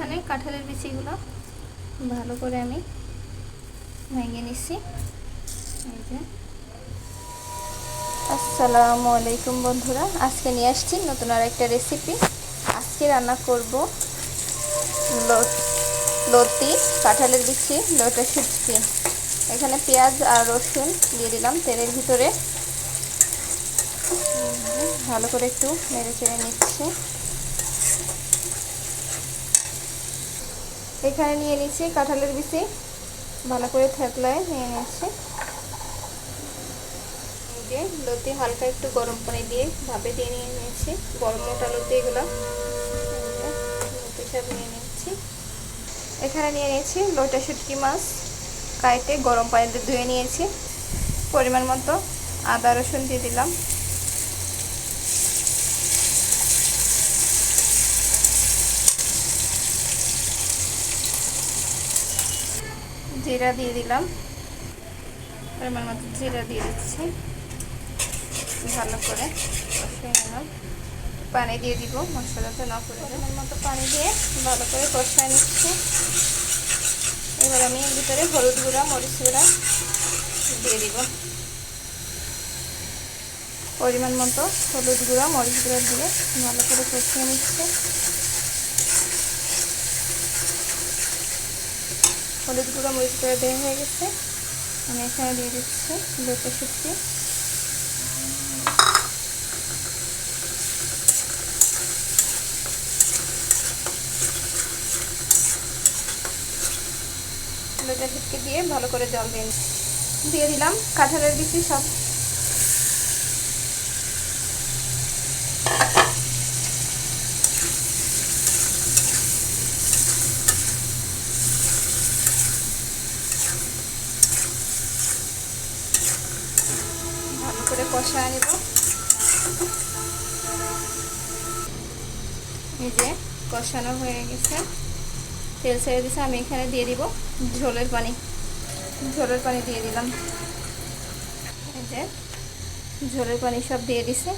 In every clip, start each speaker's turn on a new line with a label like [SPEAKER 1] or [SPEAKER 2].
[SPEAKER 1] এখানে কাঁঠালের বিচিগুলো ভালো করে আমি ভেঙে নিচ্ছি। আসসালামু আলাইকুম বন্ধুরা, আজকে নিয়ে আসছি নতুন আর একটা রেসিপি আজকে রান্না করব লতি, কাঁঠালের বিচি লোটা শুটকি। এখানে পেঁয়াজ আর রসুন দিয়ে দিলাম তেলের ভিতরে। ভালো করে একটু নেড়ে চেড়ে নিচ্ছি। এখানে নিয়ে নিচ্ছি কাঁঠালের বিচি। ভালো করে থেতলায় নিয়ে নিচ্ছি। লতি হালকা একটু গরম পানি দিয়ে ভাপে দিয়ে নিয়ে নিয়েছি বড় মোটা লতি এগুলো। লতি সব নিয়ে নিচ্ছি। এখানে নিয়ে নিয়েছি লোটা শুটকি মাছ। কাইটে গরম পানিতে ধুয়ে নিয়েছি। পরিমাণ মতো আদা রসুন দিয়ে দিলাম। জিরা দিয়ে দিলাম। পরিমাণ মতো জিরা দিয়ে দিচ্ছি। ভালো করে কষিয়ে নিলাম। পানি দিয়ে দিব, মশলাটা না করে। পরিমাণ মতো পানি দিয়ে ভালো করে কষিয়ে নিচ্ছি। এবার আমি এর ভিতরে হলুদ গুঁড়া, মরিচ গুঁড়া দিয়ে দিব। পরিমাণ মতো হলুদ গুঁড়া, মরিচ গুঁড়া দিয়ে ভালো করে কষিয়ে নিচ্ছে। হলুদ গুঁড়া, মরিচ গুঁড়া দেওয়া হয়ে গেছে। আমি এখানে দিয়ে দিচ্ছি লোটা শুটকি। লোটা শুটকি দিয়ে ভালো করে জল দিয়ে দিয়ে দিলাম কাঁঠালের বিচি সব ভালো করে কষা নেব এই যে কষানো হয়ে গেছে। তেল ছেড়ে দিছে, আমি এখানে দিয়ে দিব ঝোলের পানি। ঝোলের পানি দিয়ে দিলাম। এই যে ঝোলের পানি সব দিয়ে দিছে।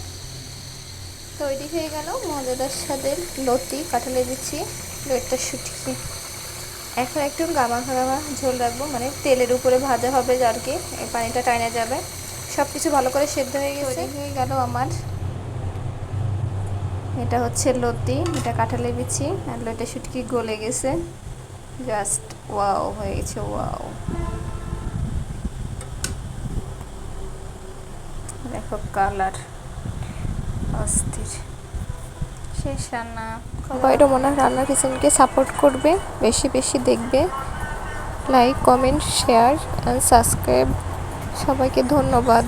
[SPEAKER 1] তৈরি হয়ে গেল মজাদার স্বাদের লতি কাঁঠালের বিচি লইটা শুটকি। এখন একটু গামা গামা ঝোল রাখব মানে তেলের উপরে ভাজা হবে আর কি পানিটা টাইনে যাবে। সব কিছু ভালো করে সেদ্ধ হয়ে গেছে। হয়ে গেল আমার। এটা হচ্ছে লতি এটা কাঁঠালের বিচি আর লইটা শুটকি গলে গেছে। জাস্ট ওয়াও হয়ে গেছে ওয়াও দেখো কালার অস্থির। শেষ রান্না।
[SPEAKER 2] বাইরে মনে হয় রান্নার কিচেনকে সাপোর্ট করবে বেশি বেশি দেখবে। Like comment share and subscribe সবাইকে ধন্যবাদ।